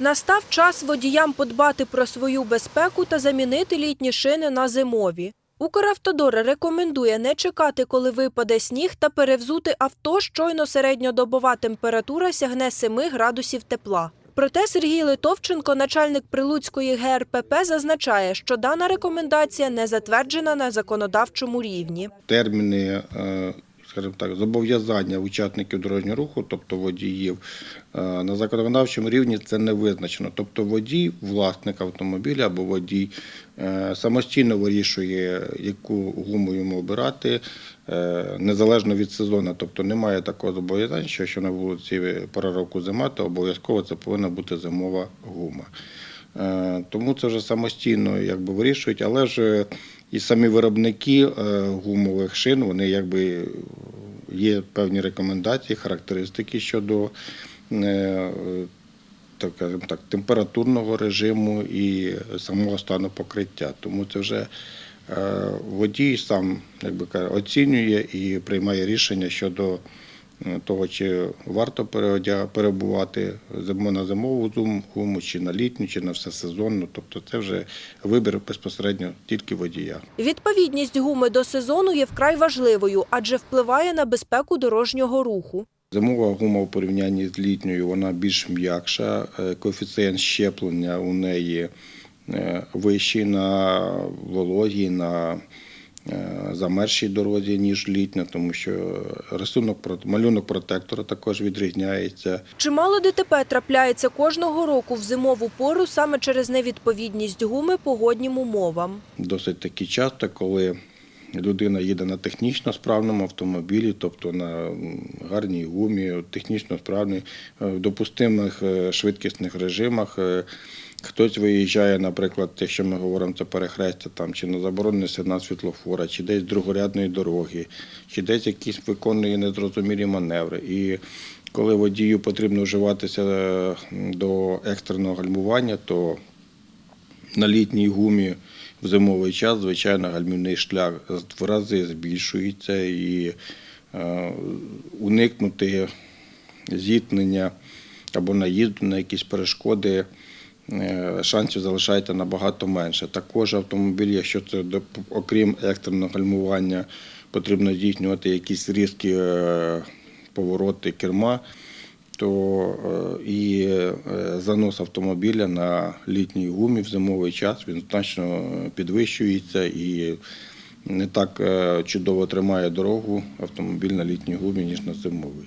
Настав час водіям подбати про свою безпеку та замінити літні шини на зимові. Укравтодор рекомендує не чекати, коли випаде сніг, та перевзути авто, щойно середньодобова температура сягне 7 градусів тепла. Проте Сергій Литовченко, начальник Прилуцької ГРПП, зазначає, що дана рекомендація не затверджена на законодавчому рівні. терміни, е, скажімо так, зобов'язання учасників дорожнього руху, тобто водіїв, е, на законодавчому рівні це не визначено. Тобто водій, власник автомобіля або водій е, самостійно вирішує, яку гуму йому обирати, е, незалежно від сезону. Тобто немає такого зобов'язання, що якщо на вулиці пора року зима, то обов'язково це повинна бути зимова гума. Тому це вже самостійно якби вирішують, але ж і самі виробники гумових шин, вони якби є певні рекомендації, характеристики щодо е, так, так, температурного режиму і самого стану покриття. Тому це вже е, водій сам якби оцінює і приймає рішення щодо того, чи варто перебувати на зимову зум- гуму, чи на літню, чи на всесезонну. Тобто це вже вибір безпосередньо тільки водія. Відповідність гуми до сезону є вкрай важливою, адже впливає на безпеку дорожнього руху. Зимова гума в порівнянні з літньою вона більш м'якша. Е, Коефіцієнт щеплення у неї е, вищий на вологій, на е, замерзшій дорозі, ніж літня, тому що рисунок малюнок протектора також відрізняється. Чимало ДТП трапляється кожного року в зимову пору саме через невідповідність гуми погоднім умовам. Досить таки часто, коли людина їде на технічно справному автомобілі, тобто на гарній гумі, технічно справній, е, в допустимих е, швидкісних режимах. Хтось виїжджає, наприклад, якщо ми говоримо це перехрестя, там, чи на заборонений сигнал світлофора, чи десь другорядної дороги, чи десь якісь виконує незрозумілі маневри. І коли водію потрібно вживатися е, до екстреного гальмування, то на літній гумі в зимовий час, звичайно, гальмівний шлях в рази збільшується і е, уникнути зіткнення або наїзду на якісь перешкоди шансів залишається набагато менше. Також автомобіль, якщо це окрім екстреного гальмування, потрібно здійснювати якісь різкі е, повороти керма, то е, і е, занос автомобіля на літній гумі в зимовий час він значно підвищується і не так е, чудово тримає дорогу автомобіль на літній гумі, ніж на зимовий.